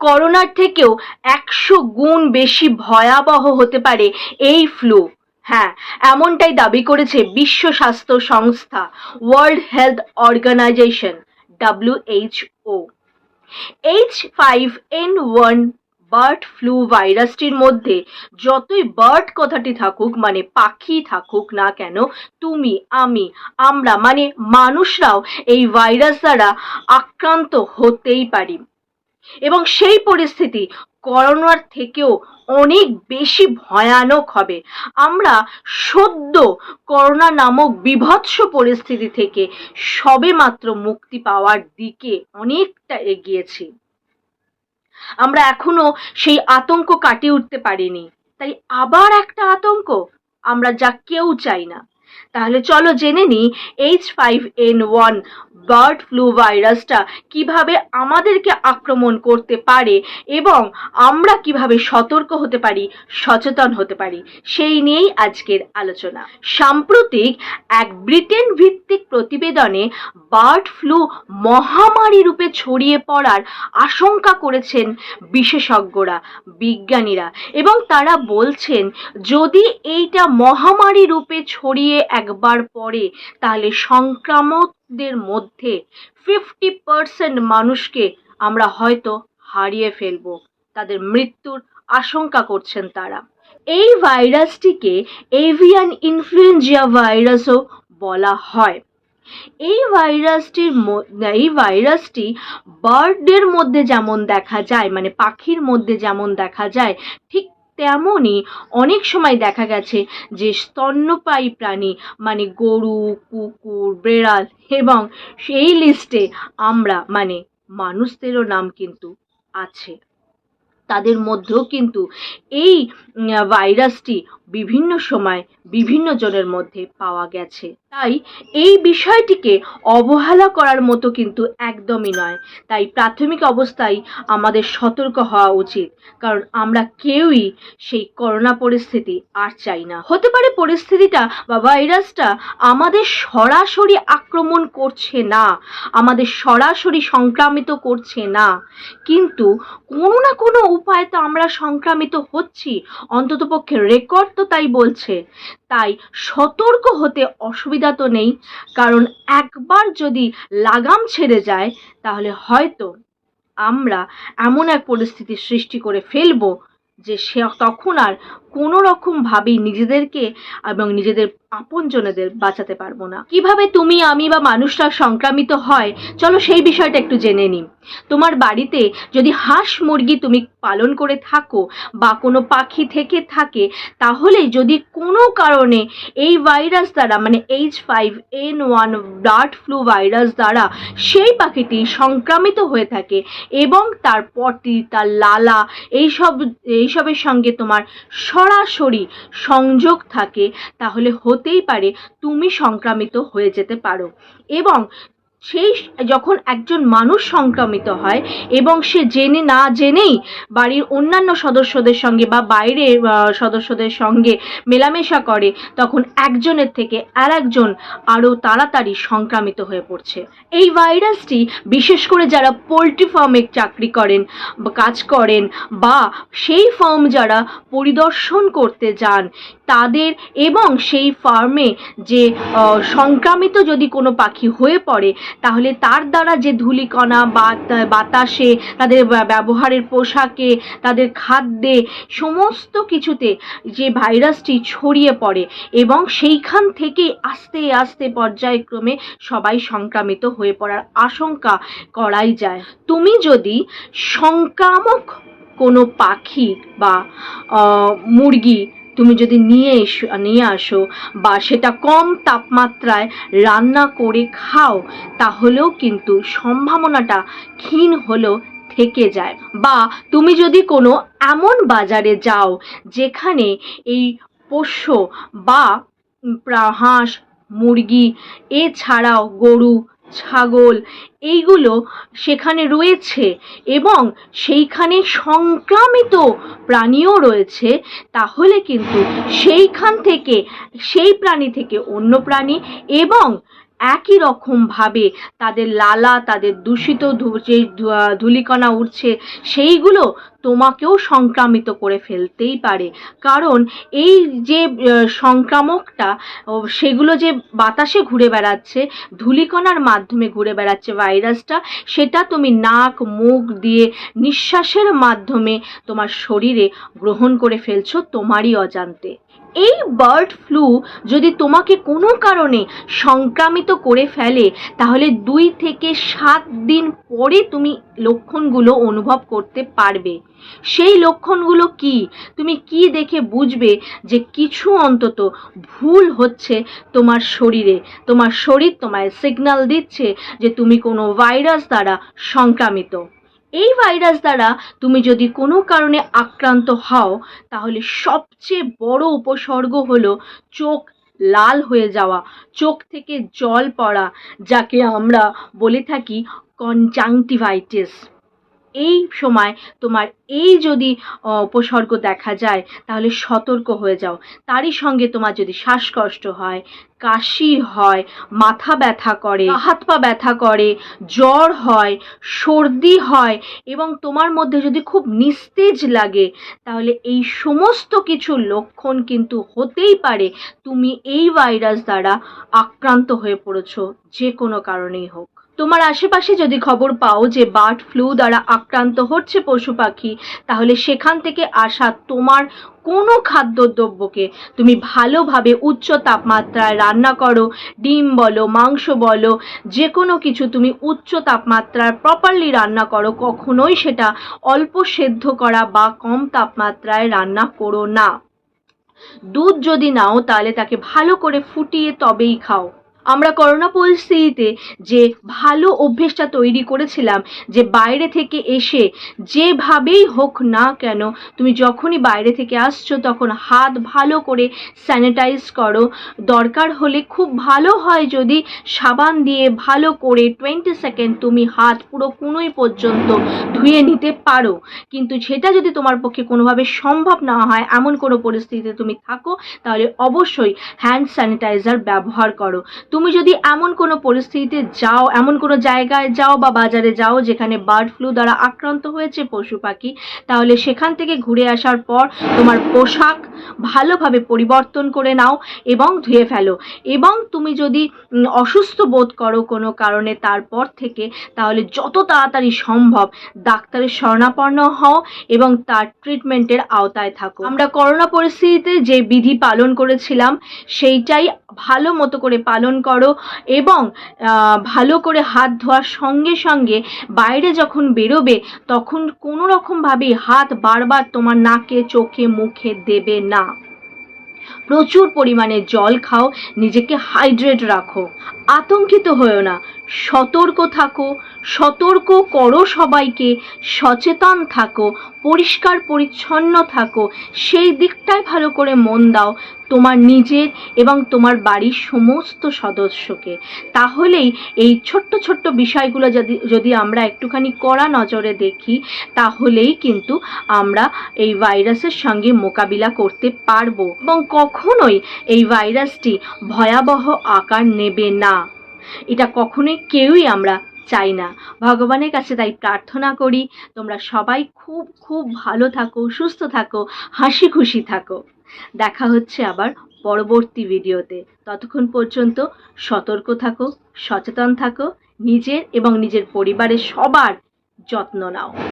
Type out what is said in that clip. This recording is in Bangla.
করোনার থেকেও একশো গুণ বেশি ভয়াবহ হতে পারে এই ফ্লু হ্যাঁ এমনটাই দাবি করেছে বিশ্ব স্বাস্থ্য সংস্থা world health organization WHO H five N one bird flu ভাইরাসটির মধ্যে যতই বার্ড কথাটি থাকুক মানে পাখি থাকুক না কেন, তুমি, আমি, আমরা মানে মানুষরাও এই ভাইরাস দ্বারা আক্রান্ত হতেই পারি। এবং সেই পরিস্থিতি করোনার থেকেও অনেক বেশি ভয়ানক হবে। আমরা সদ্য করোনা নামক বিভৎস পরিস্থিতি থেকে সবে মাত্র মুক্তি পাওয়ার দিকে অনেকটা এগিয়েছি। আমরা এখনও সেই আতঙ্ক কাটিয়ে উঠতে পারিনি। তাই আবার একটা আতঙ্ক? আমরা যা কেউ চাই না। তাহলে চলো জেনে নিই H five N one bird flu ভাইরাসটা কীভাবে আমাদেরকে আক্রমণ করতে পারে এবং আমরা কীভাবে সতর্ক হতে পারি, সচেতন হতে পারি, সেই নিয়েই আজকের আলোচনা। সাম্প্রতিক এক ব্রিটেন ভিত্তিক প্রতিবেদনে বার্ড ফ্লু মহামারী রূপে ছড়িয়ে পড়ার আশঙ্কা করেছেন বিশেষজ্ঞরা, বিজ্ঞানীরা এবং তারা বলছেন, যদি এইটা মহামারী রূপে ছড়িয়ে একবার পড়ে তাহলে সংক্রামকদের মধ্যে ফিফটি পার্সেন্ট মানুষকে আমরা হয়তো হারিয়ে ফেলব। তাদের মৃত্যুর আশঙ্কা করছেন তারা। এই ভাইরাসটিকে এভিয়ান ইনফ্লুয়েঞ্জিয়া ভাইরাসও বলা হয়। এই ভাইরাসটির এই ভাইরাসটি বার্ডের মধ্যে যেমন দেখা যায় মানে পাখির মধ্যে যেমন দেখা যায়, ঠিক তেমনই অনেক সময় দেখা গেছে যে স্তন্যপায়ী প্রাণী মানে গরু, কুকুর, বেড়াল এবং সেই লিস্টে আমরা মানে মানুষদেরও নাম কিন্তু আছে। তাদের মধ্যেও কিন্তু এই ভাইরাসটি বিভিন্ন সময় বিভিন্ন জনের মধ্যে পাওয়া গেছে। তাই এই বিষয়টিকে অবহেলা করার মতো কিন্তু একদমই নয়। তাই প্রাথমিক অবস্থায় আমাদের সতর্ক হওয়া উচিত, কারণ আমরা কেউই সেই করোনা পরিস্থিতি আর চাই না। হতে পারে পরিস্থিতিটা বা ভাইরাসটা আমাদের সরাসরি আক্রমণ করছে না, আমাদের সরাসরি সংক্রামিত করছে না, কিন্তু কোনো না কোনো উপায় তো আমরা সংক্রামিত হচ্ছি। অন্ততপক্ষে রেকর্ড তো তাই বলছে। তাই সতর্ক হতে অসুবিধা তো নেই। কারণ একবার যদি লাগাম ছেড়ে যায়, তাহলে হয়তো আমরা এমন এক পরিস্থিতির সৃষ্টি করে ফেলব যে সে তখন আর কোনো রকমভাবেই নিজেদেরকে এবং নিজেদের আপনজনেদের বাঁচাতে পারব না। কীভাবে তুমি, আমি বা মানুষরা সংক্রামিত হয়? চলো সেই বিষয়টা একটু জেনে নিই। তোমার বাড়িতে যদি হাঁস মুরগি তুমি পালন করে থাকো বা কোনো পাখি থেকে থাকে, তাহলে যদি কোনো কারণে এই ভাইরাস দ্বারা মানে H five N one bird flu virus দ্বারা সেই পাখিটি সংক্রামিত হয়ে থাকে এবং তার পটি তার লালা, এইসব, এইসবের সঙ্গে তোমার সরাসরি সংযোগ থাকে তাহলে হতেই পারে তুমি সংক্রামিত হয়ে যেতে পারো। এবং সেই যখন একজন মানুষ সংক্রামিত হয় এবং সে জেনে না জেনেই বাড়ির অন্যান্য সদস্যদের সঙ্গে বা বাইরের সদস্যদের সঙ্গে মেলামেশা করে, তখন একজনের থেকে আর একজন আরও তাড়াতাড়ি সংক্রামিত হয়ে পড়ছে। এই ভাইরাসটি বিশেষ করে যারা পোলট্রি ফার্মে চাকরি করেন কাজ করেন, বা সেই ফার্ম যারা পরিদর্শন করতে যান তাদের এবং সেই ফার্মে যে সংক্রামিত যদি কোনো পাখি হয়ে পড়ে, তাহলে তার দ্বারা যে ধূলিকণা বাতাসে তাদের ব্যবহারের পোশাকে, তাদের খাদ্যে সমস্ত কিছুতে যে ভাইরাসটি ছড়িয়ে পড়ে এবং সেইখান থেকে আস্তে আস্তে পর্যায়ক্রমে সবাই সংক্রামিত হয়ে পড়ার আশঙ্কা করাই যায়। তুমি যদি সংক্রামক কোনো পাখি বা মুরগি তুমি যদি নিয়ে এসো, নিয়ে আসো বা সেটা কম তাপমাত্রায় রান্না করে খাও, তাহলেও কিন্তু সম্ভাবনাটা ক্ষীণ হলেও থেকে যায়। বা তুমি যদি কোনো এমন বাজারে যাও যেখানে এই পোষ্য বা হাঁস, মুরগি, এছাড়াও গরু ছাগল, এইগুলো সেখানে রয়েছে এবং সেইখানে সংক্রামিত প্রাণীও রয়েছে। তাহলে কিন্তু সেইখান থেকে, সেই প্রাণী থেকে অন্য প্রাণী এবং একই রকমভাবে তাদের লালা, তাদের দূষিত যে ধূলিকণা উঠছে সেইগুলো তোমাকেও সংক্রামিত করে ফেলতেই পারে। কারণ এই যে সংক্রামকটা সেগুলো যে বাতাসে ঘুরে বেড়াচ্ছে, ধূলিকণার মাধ্যমে ঘুরে বেড়াচ্ছে ভাইরাসটা, সেটা তুমি নাক, মুখ দিয়ে নিঃশ্বাসের মাধ্যমে তোমার শরীরে গ্রহণ করে ফেলছো তোমারই অজান্তে। এই বার্ড ফ্লু যদি তোমাকে কোনো কারণে সংক্রামিত করে ফেলে, তাহলে দুই থেকে সাত দিন পরে তুমি লক্ষণগুলো অনুভব করতে পারবে। সেই লক্ষণগুলো কি? তুমি কি দেখে বুঝবে যে কিছু অন্তত ভুল হচ্ছে তোমার শরীরে? তোমার শরীর তোমায় সিগন্যাল দিচ্ছে যে তুমি কোনো ভাইরাস দ্বারা সংক্রামিত। এই ভাইরাস দ্বারা তুমি যদি কোনো কারণে আক্রান্ত হও, তাহলে সবচেয়ে বড় উপসর্গ হলো চোখ লাল হয়ে যাওয়া, চোখ থেকে জল পড়া, যাকে আমরা বলে থাকি কনজাংটিভাইটিস এই সময় তোমার এই যদি উপসর্গ দেখা যায়, তাহলে সতর্ক হয়ে যাও। তারই সঙ্গে তোমার যদি শ্বাসকষ্ট হয়, কাশি হয়, মাথা ব্যথা করে হাত পা ব্যথা করে, জ্বর হয়, সর্দি হয়, এবং তোমার মধ্যে যদি খুব নিস্তেজ লাগে, তাহলে এই সমস্ত কিছু লক্ষণ কিন্তু হতেই পারে। তুমি এই ভাইরাস দ্বারা আক্রান্ত হয়ে পড়েছ, যে কোনো কারণেই হোক। তোমার আশেপাশে যদি খবর পাও যে বার্ড ফ্লু দ্বারা আক্রান্ত হচ্ছে পশু পাখি, তাহলে সেখান থেকে আসা তোমার কোনো খাদ্যদ্রব্যকে তুমি ভালোভাবে উচ্চ তাপমাত্রায় রান্না করো, ডিম বলো, মাংস বলো যে কোনো কিছু তুমি উচ্চ তাপমাত্রায় প্রপারলি রান্না করো, কখনোই সেটা অল্প সেদ্ধ করা বা কম তাপমাত্রায় রান্না করো না। দুধ যদি নাও, তাহলে তাকে ভালো করে ফুটিয়ে তবেই খাও। আমরা করোনা পরিস্থিতিতে যে ভালো অভ্যেসটা তৈরি করেছিলাম, যে বাইরে থেকে এসে যেভাবেই হোক না কেন, তুমি যখনই বাইরে থেকে আসছো তখন হাত ভালো করে স্যানিটাইজ করো। দরকার হলে খুব ভালো হয় যদি সাবান দিয়ে ভালো করে টোয়েন্টি সেকেন্ড তুমি হাত পুরো কুনোই পর্যন্ত ধুয়ে নিতে পারো। কিন্তু সেটা যদি তোমার পক্ষে কোনোভাবে সম্ভব না হয়, এমন কোনো পরিস্থিতিতে তুমি থাকো, তাহলে অবশ্যই হ্যান্ড স্যানিটাইজার ব্যবহার করো। তুমি যদি এমন কোনো পরিস্থিতিতে যাও, এমন কোনো জায়গায় যাও বা বাজারে যাও যেখানে বার্ড ফ্লু দ্বারা আক্রান্ত হয়েছে পশু পাখি, তাহলে সেখান থেকে ঘুরে আসার পর তোমার পোশাক ভালোভাবে পরিবর্তন করে নাও এবং ধুয়ে ফেলো। এবং তুমি যদি অসুস্থ বোধ করো কোনো কারণে তারপর থেকে, তাহলে যত তাড়াতাড়ি সম্ভব ডাক্তারের শরণাপন্ন হও এবং তার ট্রিটমেন্টের আওতায় থাকো। আমরা করোনা পরিস্থিতিতে যে বিধি পালন করেছিলাম, সেইটাই ভালো মতো করে পালন করো এবং ভালো করে হাত ধোয়ার সঙ্গে সঙ্গে বাইরে যখন বেরোবে, তখন কোনো রকমভাবেই হাত বারবার তোমার নাকে, চোখে, মুখে দেবে না। প্রচুর পরিমাণে জল খাও, নিজেকে হাইড্রেট রাখো। আতঙ্কিত হয়েও না। সতর্ক থাকো, সতর্ক করো সবাইকে, সচেতন থাকো, পরিষ্কার পরিচ্ছন্ন থাকো, সেই দিকটায় ভালো করে মন দাও তোমার নিজের এবং তোমার বাড়ির সমস্ত সদস্যকে। তাহলেই এই ছোট্ট ছোট্ট বিষয়গুলো যদি যদি আমরা একটুখানি কড়া নজরে দেখি, তাহলেই কিন্তু আমরা এই ভাইরাসের সঙ্গে মোকাবিলা করতে পারব। এবং কখনোই এই ভাইরাসটি ভয়াবহ আকার নেবে না। এটা কখনোই কেউই আমরা চাই না। ভগবানের কাছে তাই প্রার্থনা করি, তোমরা সবাই খুব খুব ভালো থাকো, সুস্থ থাকো, হাসি খুশি থাকো। দেখা হচ্ছে আবার পরবর্তী ভিডিওতে। ততক্ষণ পর্যন্ত সতর্ক থাকো, সচেতন থাকো, নিজের এবং নিজের পরিবারের সবার যত্ন নাও।